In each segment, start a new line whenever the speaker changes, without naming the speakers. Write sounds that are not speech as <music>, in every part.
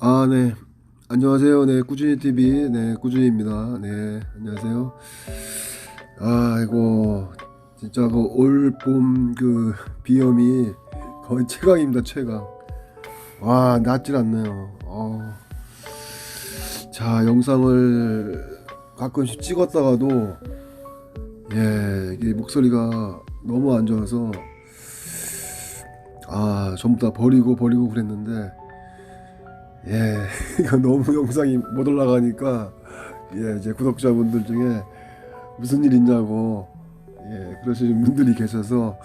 아, 네. 안녕하세요. 네, 꾸준히 TV. 네, 꾸준히입니다. 네, 안녕하세요. 아, 이거 진짜 그 올봄 그 비염이 거의 최강입니다. 최강. 와, 낫질 않네요. 어. 자, 영상을 가끔씩 찍었다가도 예, 목소리가 너무 안 좋아서 아, 전부 다 버리고 버리고 그랬는데 예, <laughs> 이거 너무 영상이 못 올라가니까 예, 이제 구독자분들 중에 무슨 일 있냐고 예, 그러시는 분들이 계셔서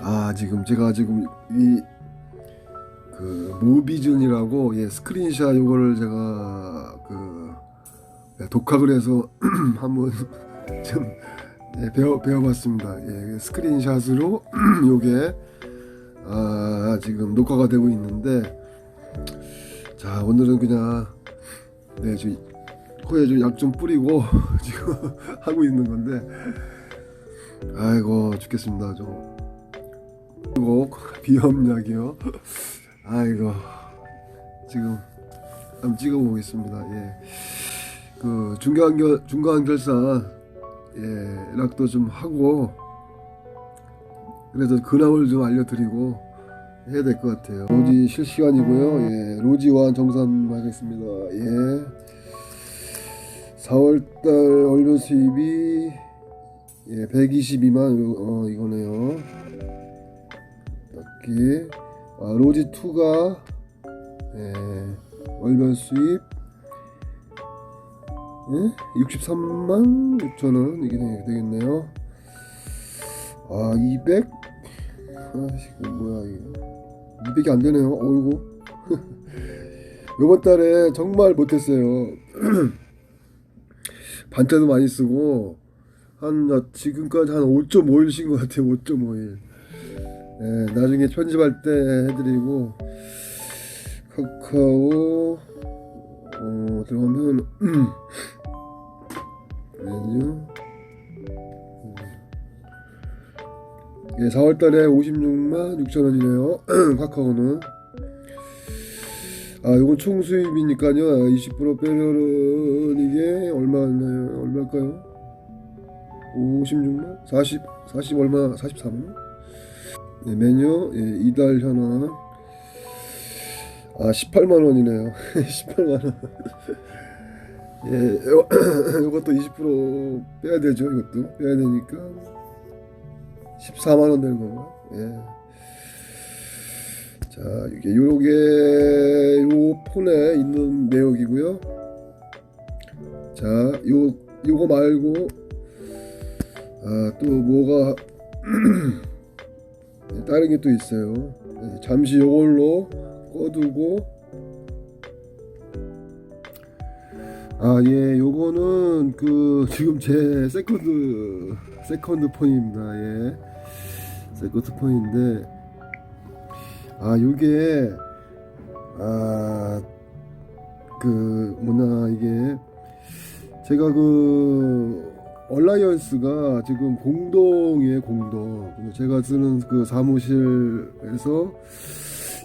아, 지금 제가 지금 이 그 모비즌이라고 예, 스크린샷 요거를 제가 그 예, 독학을 해서 <clears throat> 한번 <laughs> 좀 예, 배워 배워봤습니다. 예, 스크린샷으로 <clears throat> 요게 아, 지금 녹화가 되고 있는데 자 오늘은 그냥 네 지금 코에 좀 약 좀 뿌리고 <laughs> 지금 하고 있는 건데 아이고 죽겠습니다. 좀. 그리고 비염약이요. 아이고 지금 한번 찍어보겠습니다. 예그 중간결 중간결산 예 약도 좀 하고 그래서 근황을 좀 알려드리고 해야 될 것 같아요. 로지 실시간이고요. 예, 로지와 정산 하겠습니다. 예. 4월달 원료 수입이 예, 122만 어 이거네요. 여기 아, 로지 2가 예, 월별 수입 예? 63만 6천 원 이게 되겠네요. 아 200? 아씨 이거 뭐야 이게 200이 안 되네요. 어이구. <laughs> 요번 달에 정말 못했어요. <clears throat> 반자도 많이 쓰고 한나 지금까지 한 5.5일 쉰 것 같아요. 5.5일. 네, 나중에 편집할 때 해드리고 카카오 어, 들어가면 <clears throat> 메뉴 예, 4월달에 56만 6천 원이네요. <clears throat> 카카오는 아, 요건 총 수입이니까요. 20% 빼면은 이게 얼마나요? 얼마일까요? 56만? 40, 40 얼마? 43만? 네, 메뉴 예, 이달 현황 아 18만 원이네요. <laughs> 18만 원. 예, 요, <clears throat> 요것도 20% 빼야 되죠. 이것도 빼야 되니까 14만 원 되는 건가? 예. 자, 이게 요게 요 폰에 있는 내역이고요. 자, 요 요거 말고 아, 또 뭐가 네, <clears throat> 다른 게 또 있어요. 네, 잠시 요걸로 꺼두고 아, 예, 요거는 그 지금 제 세컨드 세컨드 폰입니다. 예. 세컨드 폰인데 아, 요게 아, 그 뭐냐 이게 제가 그 얼라이언스가 지금 공동이에요, 공동. 제가 쓰는 그 사무실에서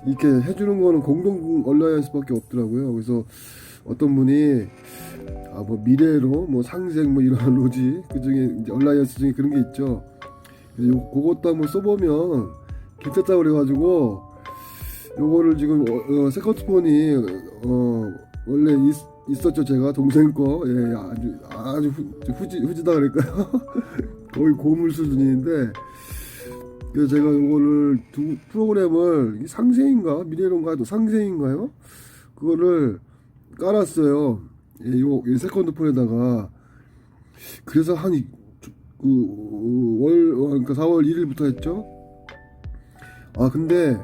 이렇게 해주는 거는 공동 얼라이언스밖에 없더라고요. 그래서 어떤 분이 아 뭐 미래로 뭐 상생 뭐 이런 <laughs> 로지 그 중에 이제 얼라이언스 중에 그런 게 있죠. 요 그것도 한번 써보면 괜찮다 그래가지고 요거를 지금 어, 어, 세컨드폰이 어 원래 있, 있었죠 제가? 동생 거? 예, 아주 아주 후, 후지 후지다 그럴까요. <laughs> 거의 고물 수준인데 그래서 제가 요거를 두 프로그램을 이게 상생인가? 미래론가도 상생인가요? 그거를 깔았어요. 예, 요, 이 세컨드 폰에다가. 그래서 한 그 월 그러니까 4월 1일부터 했죠 아 근데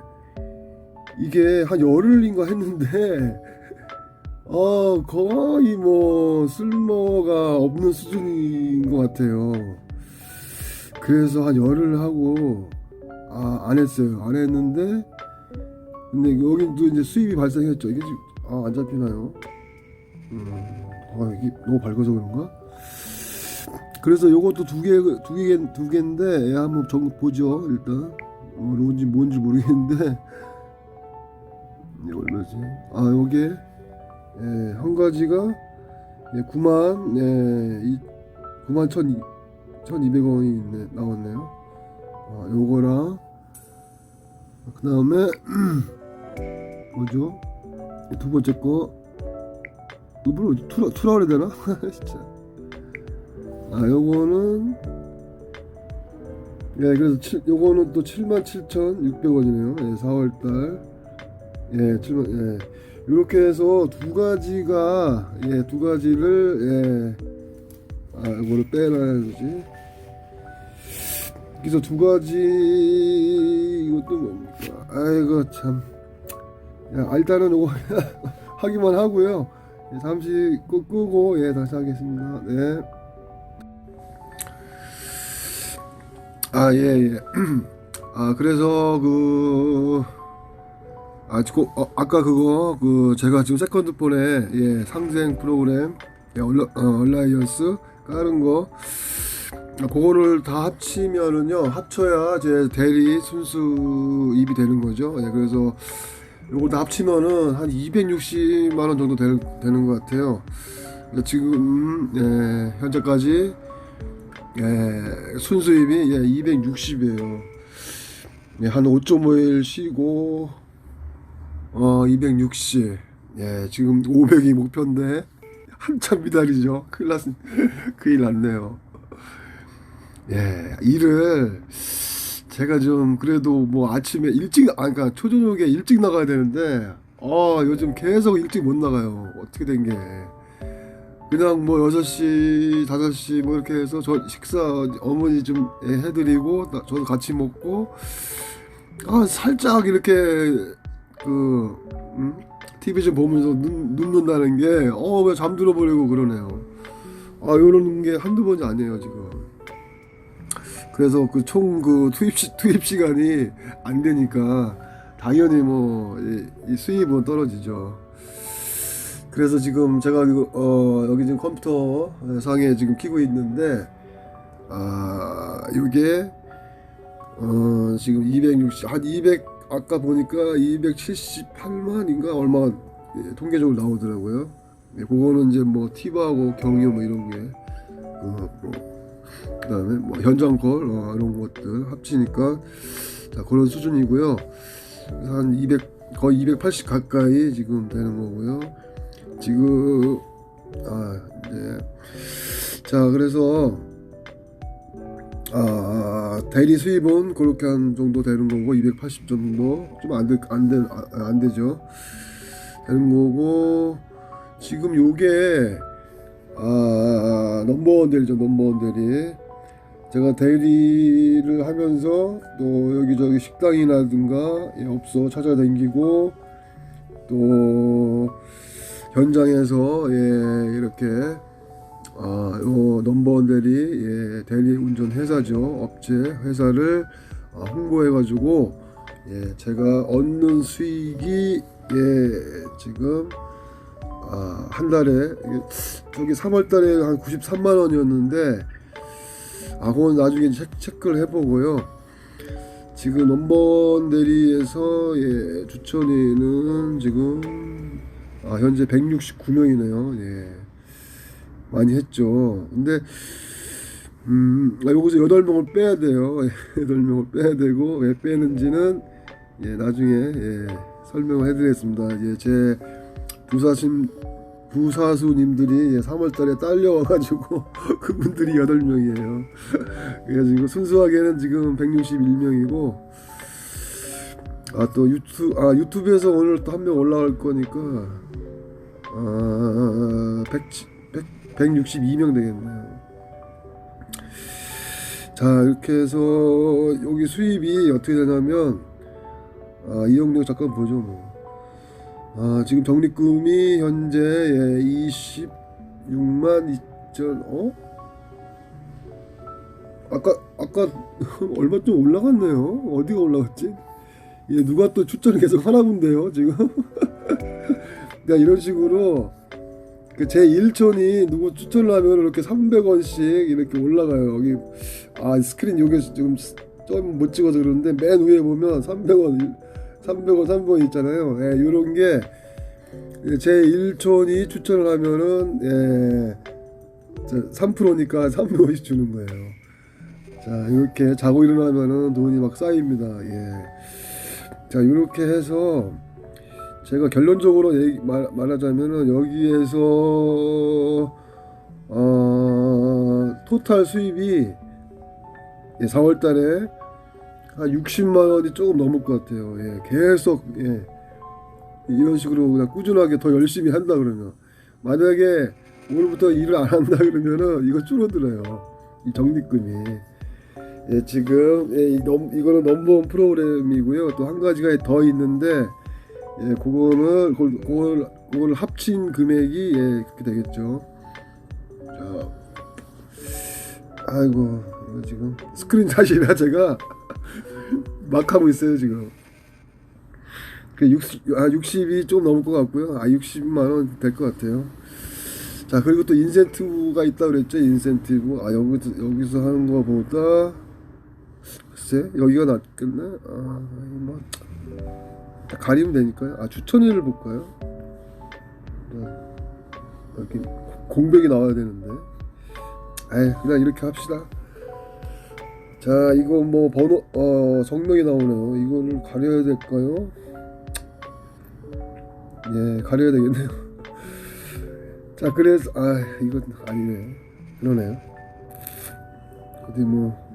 이게 한 열흘인가 했는데 <laughs> 어 거의 뭐 쓸모가 없는 수준인 것 같아요. 그래서 한 열흘 하고 아 안 했어요. 안 했는데 근데 여기도 이제 수입이 발생했죠. 이게 지금 아 안 잡히나요? 음, 아 이게 너무 밝아서 그런가? 그래서 요것도 두 개, 두 개, 두 개인데, 예, 한번 정 보죠, 일단. 어, 뭔지 뭔지 모르겠는데, 이게 얼마지? 아 요게 예, 한 가지가 예, 9만 예, 이, 9만 1 1200원이 있네, 나왔네요. 아, 요거랑 그 다음에 <clears throat> 뭐죠? 두 번째 거 이거 투라 투라 그래야 되나? <laughs> 진짜. 아 요거는 예 그래서 칠, 요거는 또 77,600원이네요. 예, 4월달 예 7만 예 이렇게 해서 두 가지가 예 두 가지를 예아 이거를 빼놔야지. 그래서 두 가지 이것도 뭡니까? 아이고 참. 야, 일단은 이거 <laughs> 하기만 하고요. 예, 잠시 끄, 끄고 예 다시 하겠습니다. 네. 아 예 예. <clears throat> 아 그래서 그 아, 그, 어, 아까 그거 그 제가 지금 세컨드폰에 예 상생 프로그램 예, 얼라, 어, 얼라이언스 깔은 거 아, 그거를 다 합치면은요 합쳐야 제 대리 순수 입이 되는 거죠. 예, 그래서 요걸 다 합치면은 한 260만 원 정도 될, 되는 것 같아요. 그러니까 지금 예, 현재까지 예, 순수입이 예, 260이에요. 예, 한 5.5일 쉬고 어 260. 예, 지금 500이 목표인데 한참 미달이죠. 큰일 났, 큰일 났네요. 예, 일을 제가 좀 그래도 뭐 아침에 일찍 아 그러니까 초저녁에 일찍 나가야 되는데 아 요즘 계속 일찍 못 나가요. 어떻게 된 게. 그냥 뭐 6시, 5시 뭐 이렇게 해서 저 식사 어머니 좀 예, 해드리고 나- 저도 같이 먹고 아 살짝 이렇게 그 음? TV 좀 보면서 눈, 눕는다는 게 어 왜 잠들어 버리고 그러네요. 아 이러는 게 한두 번이 아니에요 지금. 그래서 그총그 투입 시, 투입 시간이 안 되니까 당연히 뭐 이 수입은 떨어지죠. 그래서 지금 제가 어 여기 지금 컴퓨터 상에 지금 키고 있는데 아 이게 어 지금 260 한 200 아까 보니까 278만인가 얼마 예, 통계적으로 나오더라고요. 예, 그거는 이제 뭐 티바하고 경유 뭐 이런 게 어, 뭐 그다음에 뭐 현장 콜 어, 이런 것들 합치니까 자 그런 수준이고요. 한 200 거의 280 가까이 지금 되는 거고요. 지금 아 이제 자 그래서 아 대리 수입은 그렇게 한 정도 되는 거고 280 정도? 좀안돼안돼안 되죠. 되는 거고 지금 요게 아 넘버원 대리죠 넘버원 대리. 제가 대리를 하면서 또 여기저기 식당이라든가 예, 업소 찾아다니고 또 현장에서 예 이렇게 아 요 넘버원 대리 예 대리 운전 회사죠 업체 회사를 아, 홍보해 가지고 예 제가 얻는 수익이 예 지금 아, 한 달에 저기 3월 달에 한 93만 원이었는데 아 그건 나중에 체, 체크를 해보고요. 지금 넘버원 대리에서 예, 주천이는 지금 아, 현재 169명이네요. 예. 많이 했죠. 근데 음, 아, 여기서 8명을 빼야 돼요. <laughs> 8명을 빼야 되고 왜 빼는지는 예, 나중에 예, 설명을 해 드리겠습니다. 예, 제 부사심 부사수님들이 예, 3월달에 딸려와가지고 <laughs> 그분들이 8명이에요. 그래가지고 순수하게는 지금 161명이고 아또 유튜 아 유튜브에서 오늘 또 한 명 올라갈 거니까 아 100, 100, 162명 되겠네요. 자 이렇게 해서 여기 수입이 어떻게 되냐면 아 이용료 잠깐 보죠 뭐. 아 지금 적립금이 현재 예, 26만 2천 어? 아까 아까 <laughs> 얼마 좀 올라갔네요. 어디가 올라갔지? 예, 누가 또 추천을 계속 하나 본데요, 지금. <laughs> 그러니까 이런 식으로 그제 일촌이 누구 추천을 하면 이렇게 300원씩 이렇게 올라가요. 여기 아 스크린 여기 지금 좀 못 찍어서 그러는데 맨 위에 보면 300원 300 300원 300원 있잖아요. 예, 요런 게 제 1촌이 추천을 하면은 예, 3%니까 300원씩 주는 거예요. 자, 이렇게 자고 일어나면은 돈이 막 쌓입니다. 예. 자, 이렇게 해서 제가 결론적으로 얘기, 말, 말하자면은 여기에서 어, 토탈 수입이 예, 4월 달에 한 60만 원이 조금 넘을 것 같아요. 예, 계속 예, 이런 식으로 그냥 꾸준하게 더 열심히 한다 그러면 만약에 오늘부터 일을 안 한다 그러면은 이거 줄어들어요. 이 적립금이. 예, 지금 예, 이 넘, 이거는 넘버원 프로그램이고요. 또 한 가지가 더 있는데 예, 그거는 그걸, 그걸, 합친 금액이 예, 그렇게 되겠죠. 자, 아이고 이거 지금 스크린샷이라 제가 <laughs> 막 하고 있어요 지금. 그 60, 아 60이 좀 넘을 것 같고요. 아 60만 원 될 것 같아요. 자 그리고 또 인센티브가 있다 그랬죠 인센티브. 아 여기서 여기서 하는 거 보다 글쎄 여기가 낫겠네. 아 뭐다 가리면 되니까요. 아 추천위를 볼까요? 네. 이렇게 공백이 나와야 되는데. 에 그냥 이렇게 합시다. 자 이거 뭐 번호 어 성명이 나오네요. 이거를 가려야 될까요? 예 가려야 되겠네요. <laughs> 자 그래서 아 이건 아니네요. 그러네요. 어디 뭐.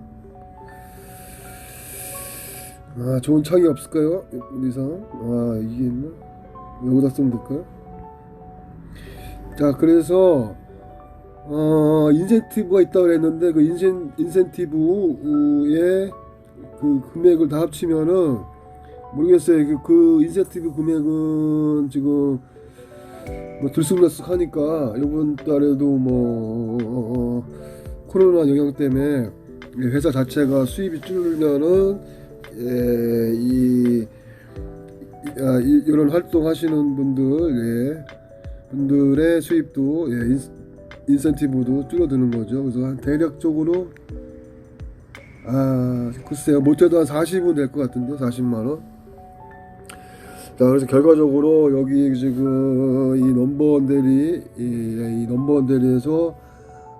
아 좋은 창이 없을까요? 이상 아 이게 있나? 여기다 쓰면 될까요? 자 그래서 어 인센티브가 있다고 그랬는데 그 인센 인센티브의 그 금액을 다 합치면은 모르겠어요 그, 그 인센티브 금액은 지금 뭐 들쑥날쑥 하니까 이번 달에도 뭐 어, 코로나 영향 때문에 회사 자체가 수입이 줄면은 예, 이, 아, 이 이런 활동하시는 분들 예, 분들의 수입도 예, 인, 인센티브도 줄어드는 거죠. 그래서 한 대략적으로 아 글쎄요 못해도 한 40은 될 것 같은데 40만 원. 자 그래서 결과적으로 여기 지금 이 넘버원 대리 이, 이 넘버원 대리에서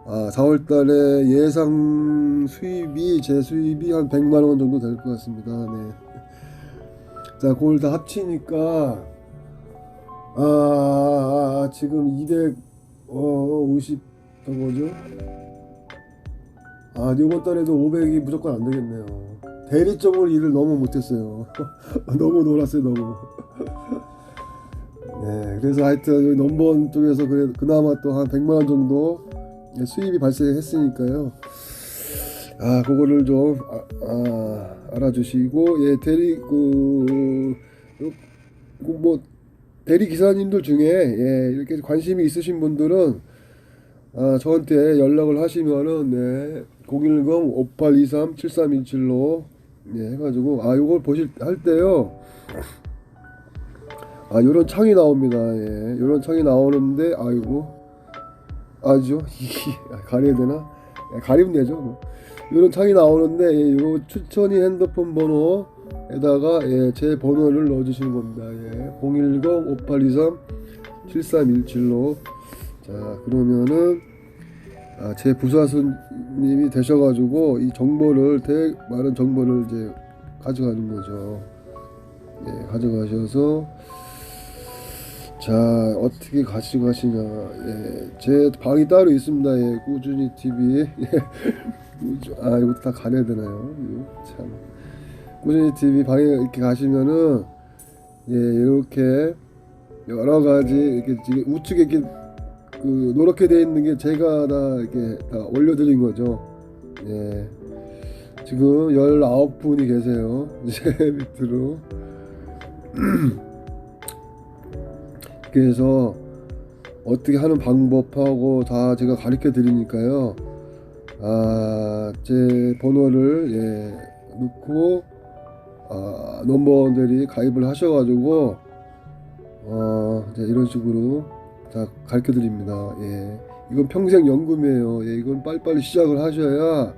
아 4월 달에 예상 수입이 제 수입이 한 100만 원 정도 될 것 같습니다. 네. <laughs> 자 그걸 다 합치니까 아 지금 200 어, 50, 저거죠? 아, 이번 달에도 500이 무조건 안 되겠네요. 대리적으로 일을 너무 못했어요. <laughs> 너무 놀았어요, 너무. <laughs> 네, 그래서 하여튼 넘버원 쪽에서 그래, 그나마 또 한 100만 원 정도 수입이 발생했으니까요. 아, 그거를 좀, 아, 아, 알아주시고, 예, 대리, 그, 그 뭐, 대리 기사님들 중에 예, 이렇게 관심이 있으신 분들은 아, 저한테 연락을 하시면은 네, 010-5823-7317로 예, 해가지고 아 요걸 보실 할 때요. 아 요런 창이 나옵니다. 예, 요런 창이 나오는데 아이고 아죠 <laughs> 가려야 되나 예, 가리면 되죠 뭐. 요런 창이 나오는데 예, 요 추천이 핸드폰 번호 에다가 예, 제 번호를 넣어주시는 겁니다. 예, 010-5823-7317로 자 그러면은 아, 제 부사수님이 되셔가지고 이 정보를 대 많은 정보를 이제 가져가는 거죠. 예, 가져가셔서 자 어떻게 가시고 가시냐 예, 제 방이 따로 있습니다. 예, 꾸준히 TV <laughs> 예, 아 이거 다 가려야 되나요? 이거 참. 꾸준히 TV 방에 이렇게 가시면은 예 이렇게 여러 가지 이렇게 지금 우측에 이렇게 그 노랗게 돼 있는 게 제가 다 이렇게 다 올려드린 거죠. 예 지금 19분이 계세요. <laughs> 제 밑으로 <clears throat> 그래서 어떻게 하는 방법하고 다 제가 가르쳐 드리니까요. 아, 제 번호를 예, 넣고 아, 넘버원들이 가입을 하셔가지고 어, 이런 식으로 다 가르쳐 드립니다. 예. 이건 평생 연금이에요. 예, 이건 빨리빨리 시작을 하셔야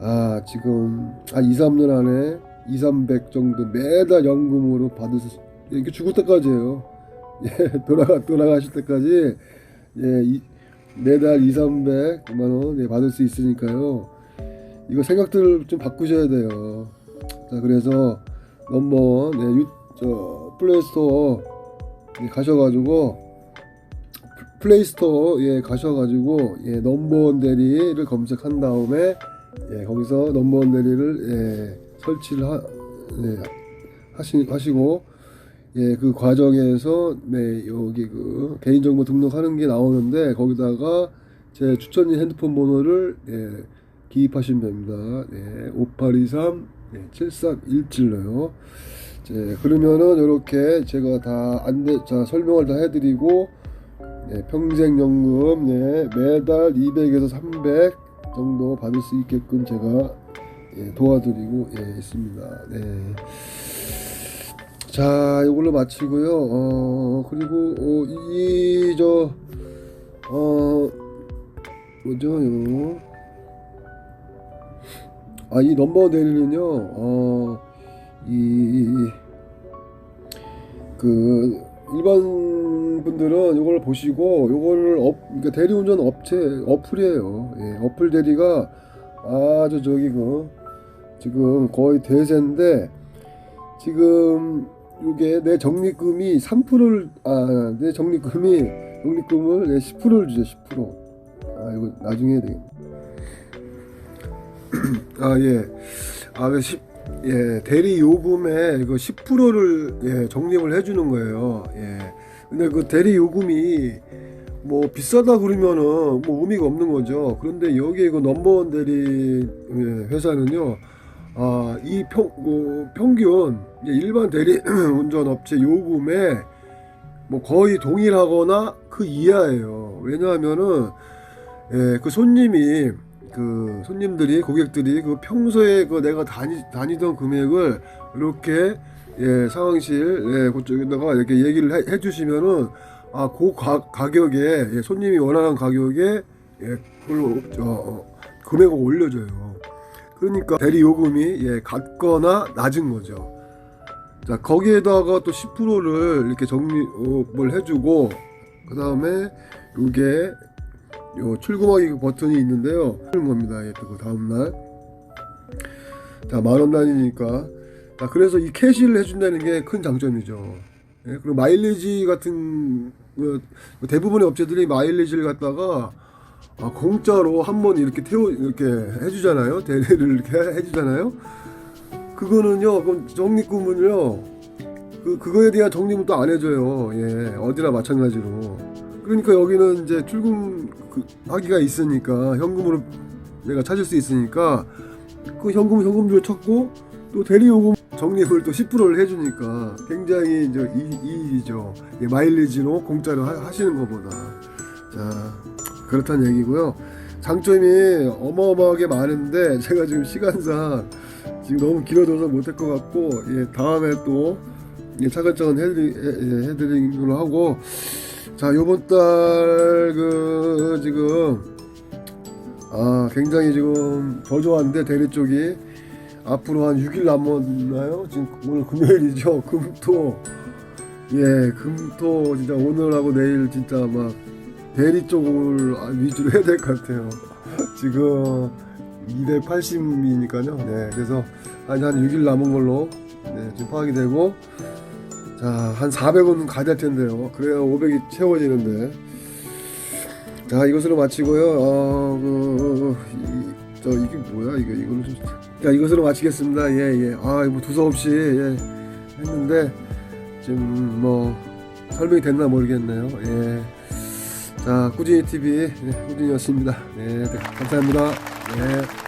아, 지금 한 2, 3년 안에 2, 300 정도 매달 연금으로 받을 수 이렇게 죽을 때까지예요. 예, 돌아가 돌아가실 때까지 예, 이, 매달 2, 300만 원 예, 받을 수 있으니까요. 이거 생각들 좀 바꾸셔야 돼요. 자, 그래서 넘버 네, 유, 저 플레이스토어 예, 가셔가지고 플레이스토어에 가셔가지고 예, 넘버원 대리를 검색한 다음에 예, 거기서 넘버원 대리를 예, 설치를 하, 예, 하시, 하시고 예, 그 과정에서 네, 여기 그 개인정보 등록하는 게 나오는데 거기다가 제 추천인 핸드폰 번호를 예, 기입하시면 됩니다. 네, 5823 네, 7317로요. 네, 그러면은 이렇게 제가 다 안내 자 설명을 다 해드리고 네, 평생연금 네, 매달 200에서 300 정도 받을 수 있게끔 제가 예, 도와드리고 예, 있습니다. 네. 자, 이걸로 마치고요. 어, 그리고 어, 이저 어, 뭐죠? 요 아, 이 넘버 대리는요. 어, 이 그 일반 분들은 이걸 보시고 이거를 업 그러니까 대리운전 업체 어플이에요. 예, 어플 대리가 아주 저기 그 지금 거의 대세인데 지금 이게 내 적립금이 3%를 아 내 적립금이 적립금을 내 10%를 주죠 10%. 아 이거 나중에 해야 되겠네. <clears throat> 아 예. 아그 10. 예, 대리 요금에 그 10%를 예, 적립을 해주는 거예요. 예. 근데 그 대리 요금이 뭐 비싸다 그러면은 뭐 의미가 없는 거죠. 그런데 여기 그 넘버원 대리 예, 회사는요, 아, 이 평, 그 평균 일반 대리 <clears throat> 운전 업체 요금에 뭐 거의 동일하거나 그 이하예요. 왜냐하면은 예, 그 손님이 그 손님들이 고객들이 그 평소에 그 내가 다니 다니던 금액을 이렇게 예 상황실 예 그쪽에다가 이렇게 얘기를 해, 해 주시면은 아 그 가격에 예, 손님이 원하는 가격에 예 그걸로 저 어, 금액을 올려줘요. 그러니까 대리 요금이 예 같거나 낮은 거죠. 자 거기에다가 또 10%를 이렇게 적립을 해주고 그 다음에 요게 요 출금하기 그 버튼이 있는데요. 하는 겁니다. 예, 그 다음 날. 자, 만원 단위니까. 자, 그래서 이 캐시를 해준다는 게 큰 장점이죠. 예, 그리고 마일리지 같은 그, 대부분의 업체들이 마일리지를 갖다가 아, 공짜로 한 번 이렇게 태워 이렇게 해주잖아요. 대리를 이렇게 해주잖아요. 그거는요, 그럼 적립금은요, 그 그거에 대한 적립은 또 안 해줘요. 예, 어디나 마찬가지로. 그러니까 여기는 이제 출금 그 하기가 있으니까 현금으로 내가 찾을 수 있으니까 그 현금 현금으로 찾고 또 대리 요금 적립을 또 10%를 해주니까 굉장히 이제 이- 이익이죠. 예, 마일리지로 공짜로 하, 시는 것보다 자 그렇다는 얘기고요. 장점이 어마어마하게 많은데 제가 지금 시간상 지금 너무 길어져서 못할 것 같고 예, 다음에 또 예, 차근차근 해드리, 해, 해드리는 걸로 하고 자 요번 달 그 지금 아 굉장히 지금 저조한데 대리 쪽이 앞으로 한 6일 남았나요? 지금 오늘 금요일이죠 금토 예 금토 진짜 오늘하고 내일 진짜 막 대리 쪽을 위주로 해야 될 것 같아요 지금 280이니까요 네 그래서 한, 한 6일 남은 걸로 네, 지금 파악이 되고 자, 한 400원 가야 될 텐데요. 그래야 500이 채워지는데. 자, 이것으로 마치고요. 어, 그, 이, 저, 이게 뭐야? 이거, 이거는 좀. 자, 이것으로 마치겠습니다. 예, 예. 아, 뭐 두서없이, 예, 했는데, 좀, 뭐, 설명이 됐나 모르겠네요. 예. 자, 꾸준히 TV, 예, 꾸준히였습니다. 예, 감사합니다. 예.